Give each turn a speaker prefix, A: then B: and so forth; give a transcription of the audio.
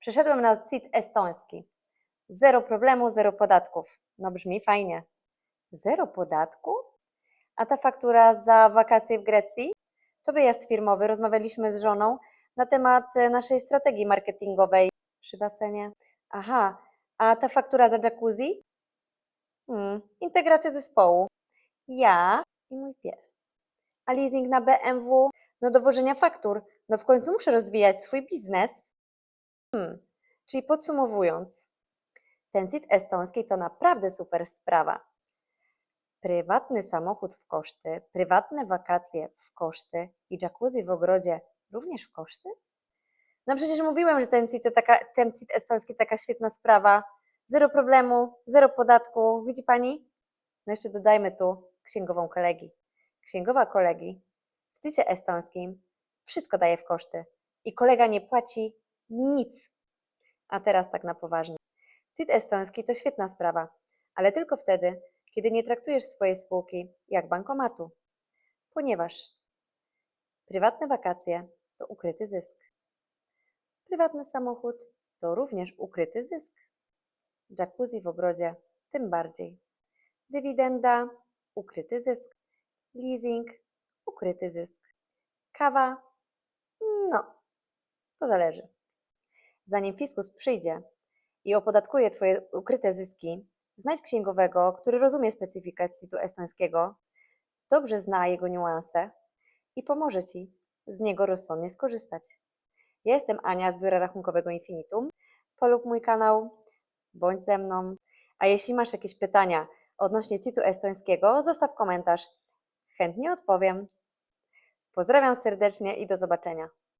A: Przeszedłem na CIT estoński. Zero problemu, zero podatków. No brzmi fajnie. Zero podatku? A ta faktura za wakacje w Grecji? To wyjazd firmowy. Rozmawialiśmy z żoną na temat e, naszej strategii marketingowej przy basenie. Aha, a ta faktura za jacuzzi? Hmm, integracja zespołu. Ja i mój pies. A leasing na BMW? No dowożenia faktur. No w końcu muszę rozwijać swój biznes. Hmm, czyli podsumowując, ten CIT estoński to naprawdę super sprawa. Prywatny samochód w koszty, prywatne wakacje w koszty i jacuzzi w ogrodzie również w koszty? No przecież mówiłem, że ten CIT, to taka, ten CIT estoński taka świetna sprawa. Zero problemu, zero podatku. Widzi pani? No jeszcze dodajmy tu księgową kolegi. Księgowa kolegi w CIT estońskim wszystko daje w koszty i kolega nie płaci nic. A teraz tak na poważnie. CIT estoński to świetna sprawa, ale tylko wtedy, kiedy nie traktujesz swojej spółki jak bankomatu. Ponieważ prywatne wakacje to ukryty zysk. Prywatny samochód to również ukryty zysk. Jacuzzi w ogrodzie tym bardziej. Dywidenda ukryty zysk. Leasing ukryty zysk. Kawa no, to zależy. Zanim fiskus przyjdzie i opodatkuje Twoje ukryte zyski, znajdź księgowego, który rozumie specyfikę CIT-u estońskiego, dobrze zna jego niuanse i pomoże Ci z niego rozsądnie skorzystać. Ja jestem Ania z Biura Rachunkowego Infinitum. Polub mój kanał, bądź ze mną. A jeśli masz jakieś pytania odnośnie CIT-u estońskiego, zostaw komentarz. Chętnie odpowiem. Pozdrawiam serdecznie i do zobaczenia.